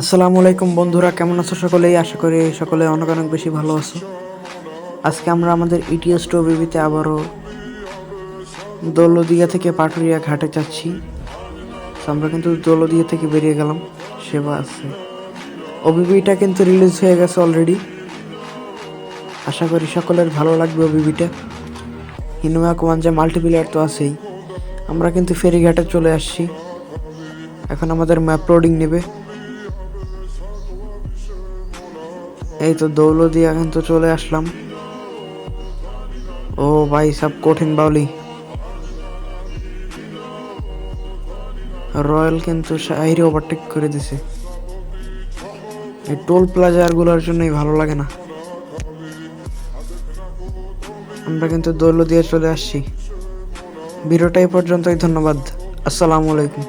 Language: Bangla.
আসসালামু আলাইকুম বন্ধুরা, কেমন আছো সকলেই? আশা করি সকলে অনেক অনেক বেশি ভালো আছো। আজকে আমরা আমাদের ইটিএস বিবিতে আবারও দৌলদিয়া থেকে পাটুরিয়া ঘাটে যাচ্ছি। আমরা কিন্তু দৌলদিয়া থেকে বেরিয়ে গেলাম, সেবা আছে। ওবিবিটা কিন্তু রিলিজ হয়ে গেছে অলরেডি আশা করি সকলের ভালো লাগবে ওবিবিটা। হিনুয়া কুমাঞ্জা মাল্টিপ্লেয়ার তো আছেই। আমরা কিন্তু ফেরিঘাটে চলে আসছি। এখন আমাদের ম্যাপ লোডিং নেবে। এই তো দৌলদিয়া কিন্তু চলে আসলাম। ও ভাই, সব কঠিন বাউলি। রয়্যাল কিন্তু শাহিরে ওভারটেক করে দিছে। এই টোল প্লাজারগুলোর জন্যই ভালো লাগে না। আমরা কিন্তু দৌলদিয়া চলে আসছি। ভিডিওটা এই পর্যন্তই, ধন্যবাদ। আসসালামু আলাইকুম।